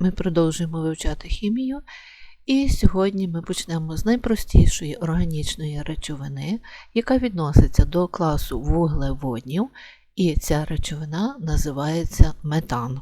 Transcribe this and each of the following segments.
Ми продовжуємо вивчати хімію, і сьогодні ми почнемо з найпростішої органічної речовини, яка відноситься до класу вуглеводнів, і ця речовина називається метан.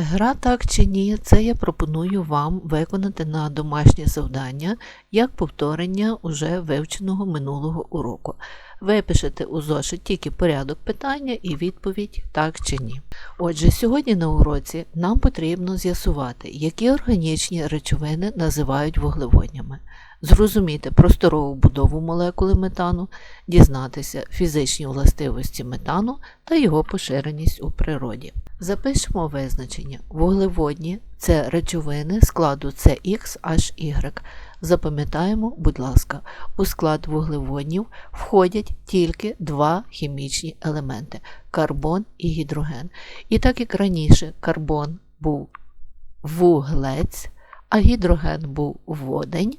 Гра так чи ні, це я пропоную вам виконати на домашнє завдання як повторення уже вивченого минулого уроку. Випишете у зошит тільки порядок питання і відповідь так чи ні. Отже, сьогодні на уроці нам потрібно з'ясувати, які органічні речовини називають вуглеводнями, зрозуміти просторову будову молекули метану, дізнатися фізичні властивості метану та його поширеність у природі. Запишемо визначення. Вуглеводні це речовини складу CXHY. Запам'ятаємо, будь ласка, у склад вуглеводнів входять тільки два хімічні елементи карбон і гідроген. І так як раніше карбон був вуглець, а гідроген був водень,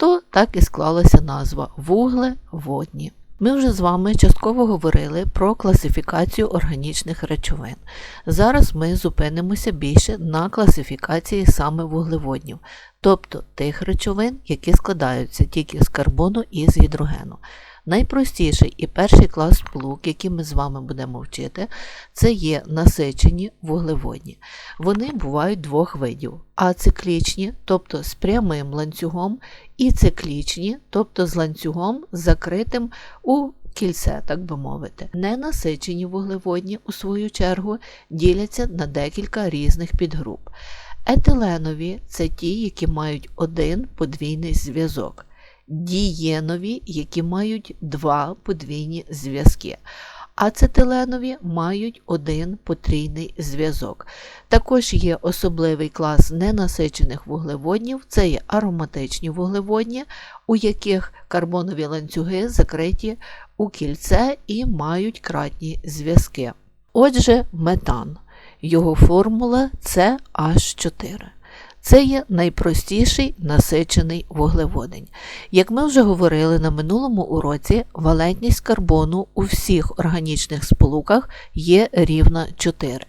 то так і склалася назва вуглеводні. Ми вже з вами частково говорили про класифікацію органічних речовин. Зараз ми зупинимося більше на класифікації саме вуглеводнів, тобто тих речовин, які складаються тільки з карбону і з гідрогену. Найпростіший і перший клас сполук, який ми з вами будемо вчити, це є насичені вуглеводні. Вони бувають двох видів: ациклічні, тобто з прямим ланцюгом, і циклічні, тобто з ланцюгом закритим у кільце, так би мовити. Ненасичені вуглеводні, у свою чергу, діляться на декілька різних підгруп. Етиленові це ті, які мають один подвійний зв'язок дієнові, які мають два подвійні зв'язки. Ацетиленові мають один потрійний зв'язок. Також є особливий клас ненасичених вуглеводнів, це є ароматичні вуглеводні, у яких карбонові ланцюги закриті у кільце і мають кратні зв'язки. Отже, метан. Його формула CH4. Це є найпростіший насичений вуглеводень. Як ми вже говорили на минулому уроці, валентність карбону у всіх органічних сполуках є рівна 4.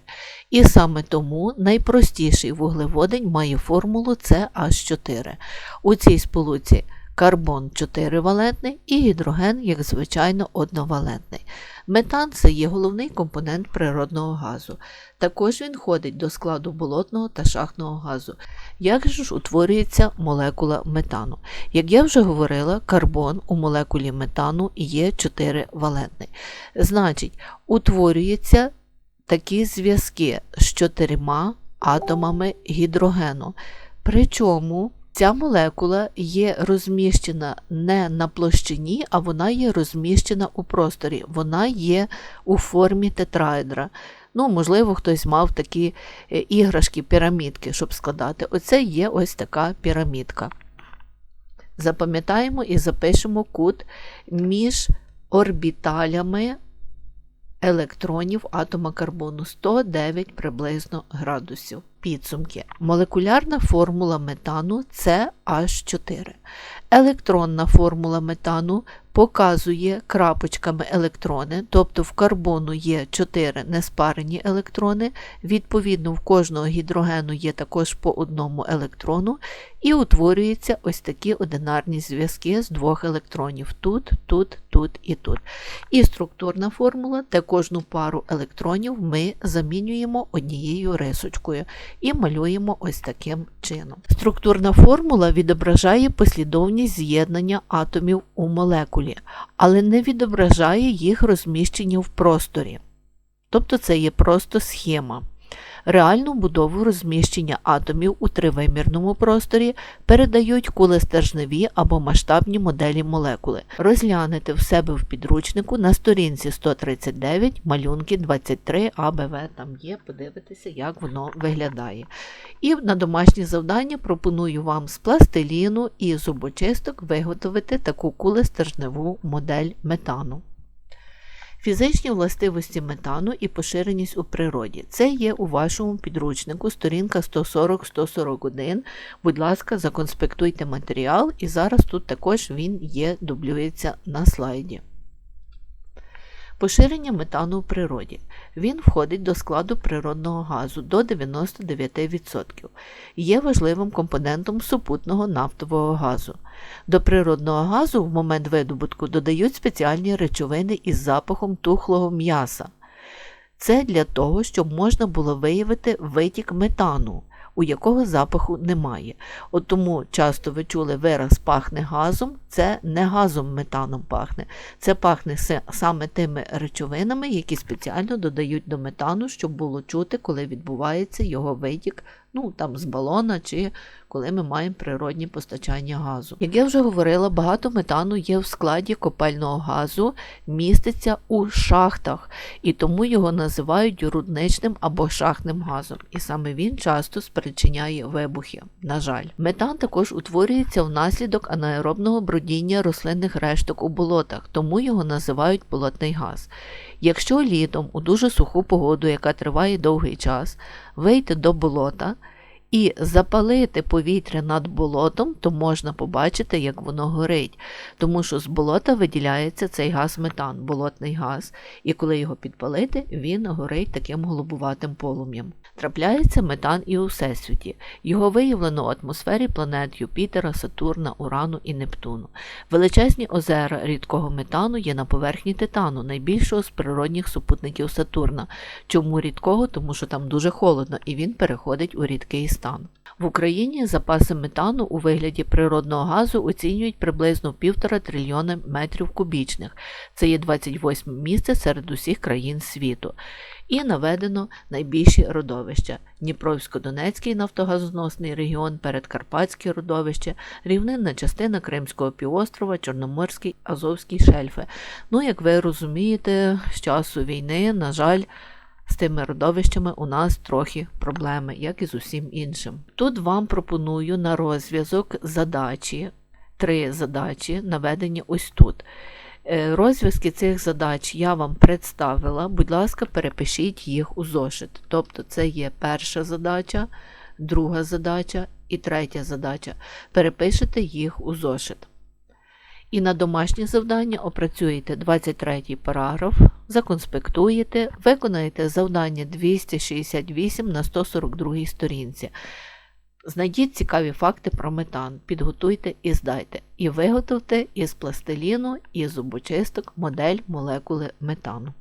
І саме тому найпростіший вуглеводень має формулу CH4. У цій сполуці карбон 4-валентний і гідроген, як звичайно, одновалентний. Метан це є головний компонент природного газу. Також він входить до складу болотного та шахтного газу. Як же ж утворюється молекула метану? Як я вже говорила, карбон у молекулі метану є 4-валентний. Значить, утворюються такі зв'язки з чотирма атомами гідрогену. Причому Ця молекула є розміщена не на площині, а вона є розміщена у просторі. Вона є у формі тетраедра. Ну, Можливо, хтось мав такі е, іграшки, пірамідки, щоб складати. Оце є ось така пірамідка. Запам'ятаємо і запишемо кут між орбіталями електронів атома карбону 109 приблизно градусів. Підсумки. Молекулярна формула метану це H4. Електронна формула метану показує крапочками електрони, тобто в карбону є 4 неспарені електрони, відповідно, в кожного гідрогену є також по одному електрону, і утворюються ось такі одинарні зв'язки з двох електронів тут, тут, тут і тут. І структурна формула, де кожну пару електронів ми замінюємо однією рисочкою і малюємо ось таким чином. Структурна формула відображає послідовність з'єднання атомів у молекулі, але не відображає їх розміщення в просторі. Тобто це є просто схема. Реальну будову розміщення атомів у тривимірному просторі передають кулестержневі або масштабні моделі молекули. Розглянете в себе в підручнику на сторінці 139 малюнки 23 АБВ там є, подивитися, як воно виглядає. І на домашнє завдання пропоную вам з пластиліну і зубочисток виготовити таку кулестержневу модель метану. Фізичні властивості метану і поширеність у природі. Це є у вашому підручнику, сторінка 140-141. Будь ласка, законспектуйте матеріал, і зараз тут також він є, дублюється на слайді. Поширення метану у природі. Він входить до складу природного газу до 99%. Є важливим компонентом супутного нафтового газу. До природного газу в момент видобутку додають спеціальні речовини із запахом тухлого м'яса. Це для того, щоб можна було виявити витік метану, у якого запаху немає. От тому часто ви чули вираз пахне газом, це не газом метаном пахне, це пахне саме тими речовинами, які спеціально додають до метану, щоб було чути, коли відбувається його витік ну там з балона чи коли ми маємо природні постачання газу. Як я вже говорила, багато метану є в складі копального газу, міститься у шахтах, і тому його називають рудничним або шахтним газом. І саме він часто спричиняє вибухи. На жаль, метан також утворюється внаслідок анаеробного бродіння рослинних решток у болотах, тому його називають болотний газ. Якщо літом у дуже суху погоду, яка триває довгий час, вийти до болота і запалити повітря над болотом, то можна побачити, як воно горить, тому що з болота виділяється цей газ метан, болотний газ, і коли його підпалити, він горить таким голубуватим полум'ям. Трапляється метан і у Всесвіті. Його виявлено у атмосфері планет Юпітера, Сатурна, Урану і Нептуну. Величезні озера рідкого метану є на поверхні Титану, найбільшого з природних супутників Сатурна. Чому рідкого? Тому що там дуже холодно і він переходить у рідкий стан. В Україні запаси метану у вигляді природного газу оцінюють приблизно півтора трильйона метрів кубічних. Це є 28 місце серед усіх країн світу. І наведено найбільші родовища: Дніпровсько-Донецький нафтогазоносний регіон, Передкарпатське родовище, рівнинна частина Кримського півострова, Чорноморський, Азовський шельфи. Ну, як ви розумієте, з часу війни, на жаль, з тими родовищами у нас трохи проблеми, як і з усім іншим. Тут вам пропоную на розв'язок задачі, три задачі, наведені ось тут. Е, розв'язки цих задач я вам представила, будь ласка, перепишіть їх у зошит. Тобто, це є перша задача, друга задача і третя задача. Перепишете їх у зошит. І на домашнє завдання опрацюєте 23 параграф, законспектуєте, виконаєте завдання 268 на 142 сторінці. Знайдіть цікаві факти про метан, підготуйте і здайте. І виготовте із пластиліну і зубочисток модель молекули метану.